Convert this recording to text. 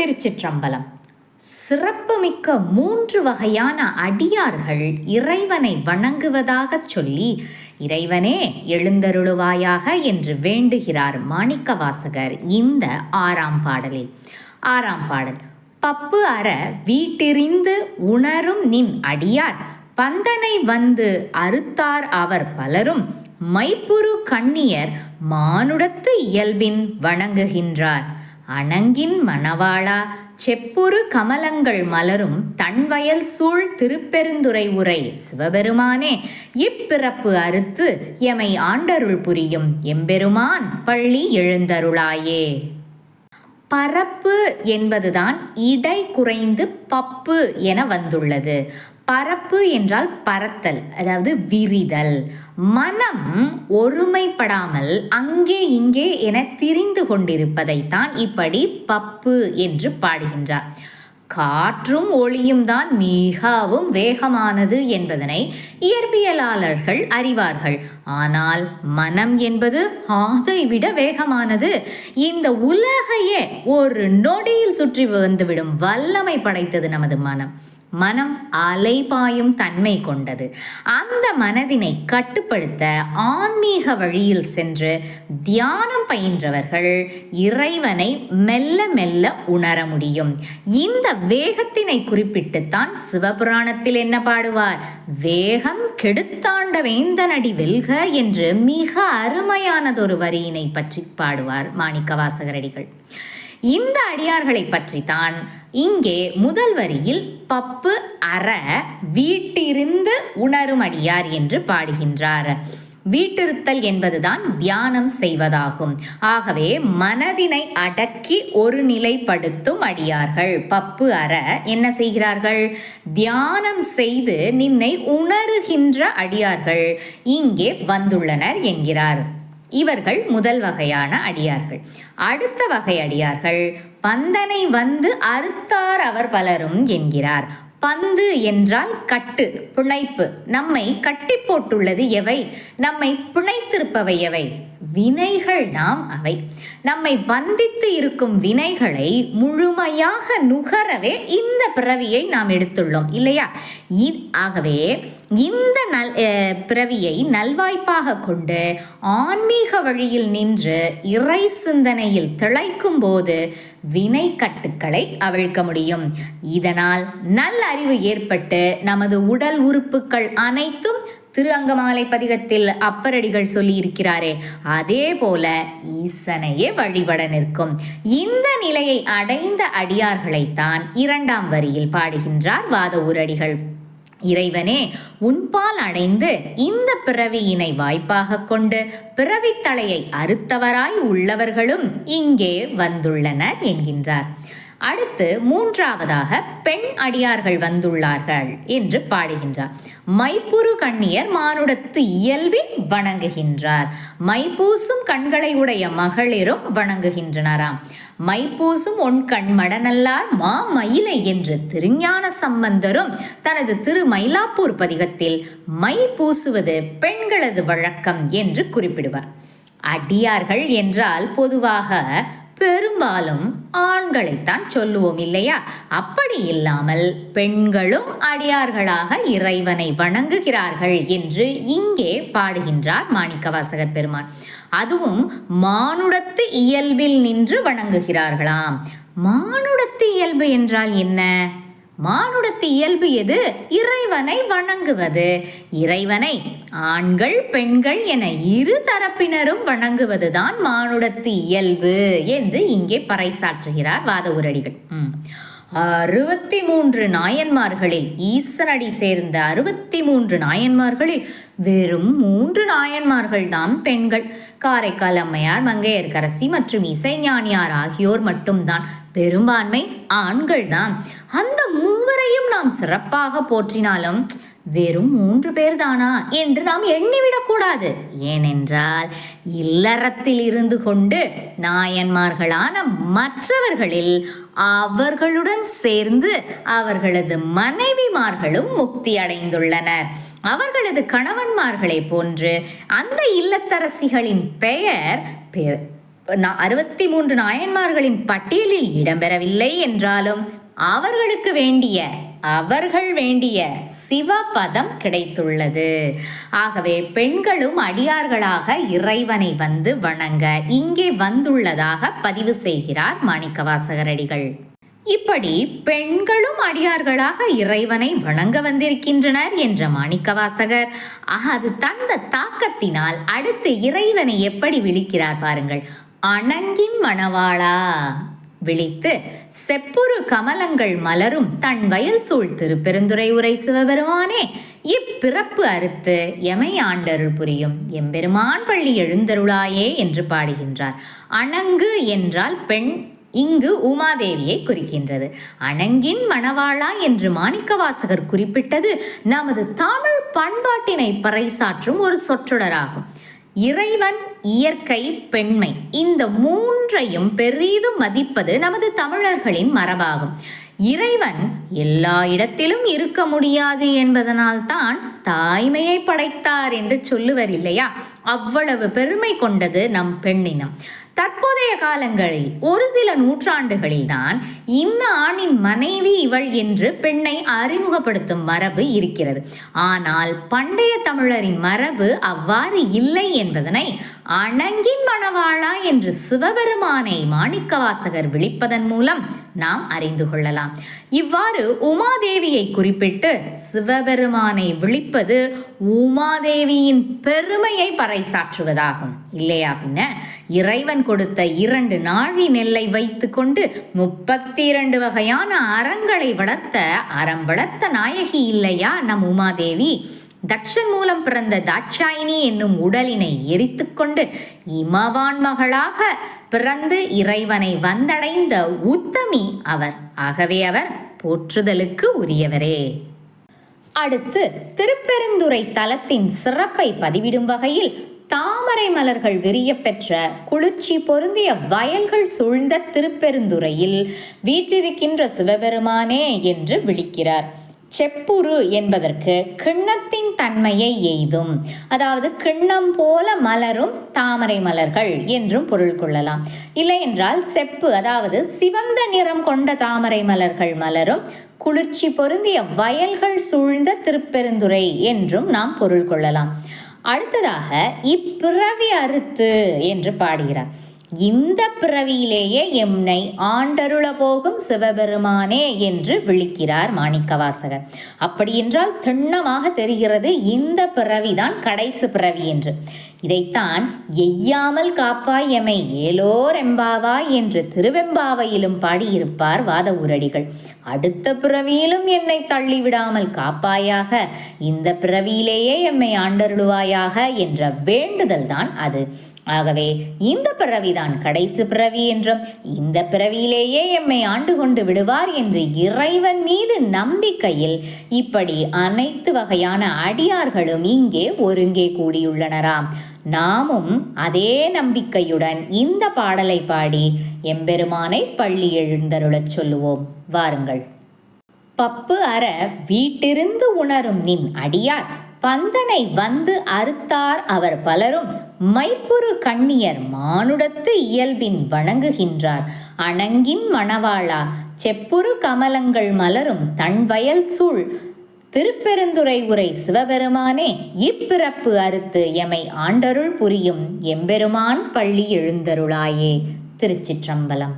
திருச்சிற்றம்பலம். சிறப்புமிக்க மூன்று வகையான அடியார்கள் இறைவனை வணங்குவதாகச் சொல்லி இறைவனே எழுந்தருளுவாயாக என்று வேண்டுகிறார் மாணிக்கவாசகர் இந்த ஆறாம் பாடலில். ஆறாம் பாடல். பப்பு அற வீட்டிரிந்து உணரும் நின் அடியார் பந்தனை வந்து அறுத்தார் அவர் பலரும் மைப்புரு கண்ணியர் மானுடத்து இயல்பின் வணங்குகின்றார். அணங்கின் மணவாளா. செப்புரு கமலங்கள் மலரும் தன்வயல் சூழ் திருப்பெருந்துறை உரை. சிவபெருமானே இப்பிறப்பு அறுத்து எமை ஆண்டருள் புரியும். எம்பெருமான் பள்ளி எழுந்தருளாயே. பரப்பு என்பதுதான் இடை குறைந்து பப்பு என வந்துள்ளது. பரப்பு என்றால் பரத்தல் அதாவது விரிதல். மனம் ஒருமைப்படாமல் அங்கே இங்கே என திரிந்து கொண்டிருப்பதைத்தான் இப்படி பப்பு என்று பாடுகின்றார். காற்றும் ஒளியும் தான் மிகவும் வேகமானது என்பதனை இயற்பியலாளர்கள் அறிவார்கள். ஆனால் மனம் என்பது அதை விட வேகமானது. இந்த உலகையே ஒரு நொடியில் சுற்றி வந்துவிடும் வல்லமை படைத்தது நமது மனம். மனம் அலைபாயும் தன்மை கொண்டது. அந்த மனதினை கட்டுப்படுத்த ஆன்மீக வழியில் சென்று தியானம் பயின்றவர்கள் இறைவனை மெல்ல மெல்ல உணர முடியும். இந்த வேகத்தினை குறிப்பிட்டுத்தான் சிவபுராணத்தில் என்ன பாடுவார்? வேகம் கெடுத்தாண்ட வேந்தனடி வெல்க என்று மிக அருமையானதொரு வரியினை பற்றி பாடுவார் மாணிக்கவாசகரடிகள். இந்த அடியார்களை பற்றித்தான் இங்கே முதல் வரியில் பப்பு அற வீட்டிருந்து உணரும் அடியார் என்று பாடுகின்றார். வீட்டிருத்தல் என்பதுதான் தியானம் செய்வதாகும். ஆகவே மனதினை அடக்கி ஒரு நிலைப்படுத்தும் அடியார்கள். பப்பு அற என்ன செய்கிறார்கள்? தியானம் செய்து நின்னை உணருகின்ற அடியார்கள் இங்கே வந்துள்ளனர் என்கிறார். இவர்கள் முதல் வகையான அடியார்கள். அடுத்த வகை அடியார்கள் பந்தனை வந்து அறுத்தார் அவர் பலரும் என்கிறார். பந்து என்றால் கட்டு பிணைப்பு நம்மை கட்டி போட்டுள்ளது எவை? நம்மை பிணைத்திருப்பவை எவை? வினைகள் நாம் அவை. நம்மை பந்தித்து இருக்கும் வினைகளை முழுமையாக நுகரவே இந்த பிறவியை நாம் எடுத்துள்ளோம் இல்லையா? ஆகவே இந்த நல் பிறவியை நல்வாய்ப்பாக கொண்டு ஆன்மீக வழியில் நின்று இறை சிந்தனையில் திளைக்கும் போது வினை கட்டுக்களை அவிழ்க்க முடியும். இதனால் நல்ல அறிவு ஏற்பட்டு நமது உடல் உறுப்புகள் அனைத்தும் திரு அங்கமாலை பதிகத்தில் அப்பரடிகள் சொல்லி இருக்கிறாரே அதே போல ஈசனையே வழிபட நிற்கும். இந்த நிலையை அடைந்த அடியார்களைத்தான் இரண்டாம் வரியில் பாடுகின்றார் வாத ஊரடிகள். இறைவனே உன்பால் அடைந்து இந்த பிறவியினை வாய்ப்பாக கொண்டு பிறவித்தலையை அறுத்தவராய் உள்ளவர்களும் இங்கே வந்துள்ளனர் என்கின்றார். அடுத்து மூன்றாவதாக பெண் அடியார்கள் வந்துள்ளார்கள் என்று பாடுகின்றார். மைப்புரு கண்ணியர் மானுடத்து இயல்பில் வணங்குகின்றார். மைப்பூசும் கண்களை உடைய மகளிரும் வணங்குகின்றனராம். மைப்பூசும் உன் கண் மடனல்லார் மா மயிலை என்று திருஞான சம்பந்தரும் தனது திரு மயிலாப்பூர் பதிகத்தில் மை பூசுவது பெண்களது வழக்கம் என்று குறிப்பிடுவார். அடியார்கள் என்றால் பொதுவாக பெரும்பாலும் ஆண்களைத்தான் சொல்லுவோம் இல்லையா? அப்படி இல்லாமல் பெண்களும் அடியார்களாக இறைவனை வணங்குகிறார்கள் என்று இங்கே பாடுகின்றார் மாணிக்கவாசகர் பெருமான். அதுவும் மானுடத்து இயல்பில் நின்று வணங்குகிறார்களாம். மானுடத்து இயல்பு என்றால் என்ன? மானுடத்து இயல்பு எது? இறைவனை வணங்குவது. இறைவனை ஆண்கள் பெண்கள் என இரு தரப்பினரும் வணங்குவதுதான் மானுடத்து இயல்பு என்று இங்கே பறைசாற்றுகிறார் வாத உரடிகள் அறுபத்தி மூன்று நாயன்மார்களில் ஈசனடி சேர்ந்த அறுபத்தி மூன்று நாயன்மார்களில் வெறும் மூன்று நாயன்மார்கள் தான் பெண்கள். காரைக்கால் அம்மையார் மங்கையர்கரசி மற்றும் இசைஞானியார் ஆகியோர் மட்டும்தான். பெரும்பான்மை ஆண்கள்தான். அந்த மூவரையும் நாம் சிறப்பாக போற்றினாலும் வெறும் மூன்று பேர் தானா என்று நாம் எண்ணிவிடக்கூடாது. ஏனென்றால் இல்லறத்தில் இருந்து கொண்டு நாயன்மார்களான மற்றவர்களில் அவர்களுடன் சேர்ந்து அவர்களது மனைவிமார்களும் முக்தி அடைந்துள்ளனர். அவர்களது கணவன்மார்களை போன்று அந்த இல்லத்தரசிகளின் பெயர் அறுபத்தி மூன்று நாயன்மார்களின் பட்டியலில் இடம்பெறவில்லை என்றாலும் அவர்களுக்கு வேண்டிய அவர்கள் வேண்டிய சிவபதம் கிடைத்துள்ளது. ஆகவே பெண்களும் அடியார்களாக இறைவனை வந்து வணங்க இங்கே வந்துள்ளதாக பதிவு செய்கிறார் மாணிக்கவாசகரடிகள். இப்படி பெண்களும் அடியார்களாக இறைவனை வணங்க வந்திருக்கின்றனர் என்ற மாணிக்கவாசகர். அது தந்த தாக்கத்தினால் அடுத்து இறைவனை எப்படி விழிக்கிறார் பாருங்கள். அணங்கின் மணவாளா. விழித்து செப்புரு கமலங்கள் மலரும் தன் வயல் சூழ் திருப்பெருந்துரை உரை சிவபெருமானே இப்பிறப்பு அறுத்து எமை ஆண்டருள் புரியும். எம்பெருமான் பள்ளி எழுந்தருளாயே என்று பாடுகின்றார். அணங்கு என்றால் பெண் இங்கு உமாதேவியை குறிக்கின்றது. அணங்கின் மணவாளா என்று மாணிக்கவாசகர் குறிப்பிட்டது நமது தமிழ் பண்பாட்டினை பறைசாற்றும் ஒரு சொற்றொடராகும். இறைவன் இயற்கை பெண்மை இந்த மூன்றையும் பெரிதும் மதிப்பது நமது தமிழர்களின் மரபாகும். இறைவன் எல்லா இடத்திலும் இருக்க முடியாது என்பதனால் தான் தாய்மையை படைத்தார் என்று சொல்லுவர் இல்லையா? அவ்வளவு பெருமை கொண்டது நம் பெண்ணினம். தற்போதைய காலங்களில் ஒரு சில நூற்றாண்டுகளில் தான் இந்த ஆணின் மனைவி இவள் என்று பெண்ணை அறிமுகப்படுத்தும் மரபு இருக்கிறது. ஆனால் பண்டைய தமிழரின் மரபு அவ்வாறு இல்லை என்பதனை அணங்கின் மணவாளா என்று சிவபெருமானை மாணிக்கவாசகர் விழிப்பதன் மூலம் நாம் அறிந்து கொள்ளலாம். இவ்வாறு உமாதேவியை குறிப்பிட்டு சிவபெருமானை விழிப்பது உமாதேவியின் பெருமையை பறைசாற்றுவதாகும். இல்லையா பின்ன? இறைவன் கொடுத்த இரண்டு நாழி நெல்லை வைத்துக்கொண்டு முப்பத்தி இரண்டு வகையான அறங்களை வளர்த்த அறம் வளர்த்த நாயகி இல்லையா நம் உமாதேவி? தக்ஷன் மூலம் பிறந்த தாட்சாயினி என்னும் உடலினை எரித்துக்கொண்டு இமவான் மகளாக பிறந்து இறைவனை வந்தடைந்த உத்தமி அவர். ஆகவே அவர் போற்றுதலுக்கு உரியவரே. அடுத்து திருப்பெருந்துறை தலத்தின் சிறப்பை பதிவிடும் வகையில் தாமரை மலர்கள் விரிய பெற்ற குளிர்ச்சி பொருந்திய வயல்கள் சூழ்ந்த திருப்பெருந்துறையில் வீற்றிருக்கின்ற சிவபெருமானே என்று விழிக்கிறார். செப்புரு என்பதற்கு கிண்ணத்தின் தன்மையை எய்தும். அதாவது கிண்ணம் போல மலரும் தாமரை மலர்கள் என்றும் பொருள் கொள்ளலாம். இல்லை என்றால் செப்பு அதாவது சிவந்த நிறம் கொண்ட தாமரை மலர்கள் மலரும் குளிர்ச்சி பொருந்திய வயல்கள் சூழ்ந்த திருப்பெருந்துறை என்றும் நாம் பொருள் கொள்ளலாம். அடுத்ததாக இப்பிறவி அறுத்து என்று பாடுகிறார். இந்த பிறவியிலேயே எம்னை ஆண்டருள போகும் சிவபெருமானே என்று விழிக்கிறார் மாணிக்கவாசகர். அப்படியென்றால் திண்ணமாக தெரிகிறது இந்த பிறவிதான் கடைசி பிறவி என்று. இதைத்தான் எய்யாமல் காப்பாய் எமை ஏலோர் எம்பாவாய் என்று திருவெம்பாவையிலும் பாடியிருப்பார் வாத உரடிகள் அடுத்த பிறவியிலும் என்னை தள்ளிவிடாமல் காப்பாயாக இந்த பிறவியிலேயே எம்மை ஆண்டருளுவாயாக என்ற வேண்டுதல் தான் அது. ஆகவே இந்த பிறவிதான் கடைசி பிறவி என்றும் இந்த பிறவியிலேயே எம்மை ஆண்டு கொண்டு விடுவார் என்று இறைவன் மீது நம்பிக்கையில் இப்படி அனைத்து வகையான அடியார்களும் இங்கே ஒருங்கே கூடியுள்ளனராம். நாமும் அதே நம்பிக்கையுடன் இந்த பாடலை பாடி எம்பெருமானை பள்ளி எழுந்தருளச் சொல்லுவோம். வாருங்கள். பப்பு அற வீட்டிருந்து உணரும் நின் அடியார் பந்தனை வந்து அறுத்தார் அவர் பலரும் மைப்புறு கண்ணியர் மானுடத்து இயல்பின் வணங்குகின்றார். அணங்கின் மணவாளா செப்புறு கமலங்கள் மலரும் தன் வயல் சூழ் திருப்பெருந்துறை உரை சிவபெருமானே இப்பிறப்பு அறுத்து எமை ஆண்டருள் புரியும் எம்பெருமான் பள்ளி எழுந்தருளாயே. திருச்சிற்றம்பலம்.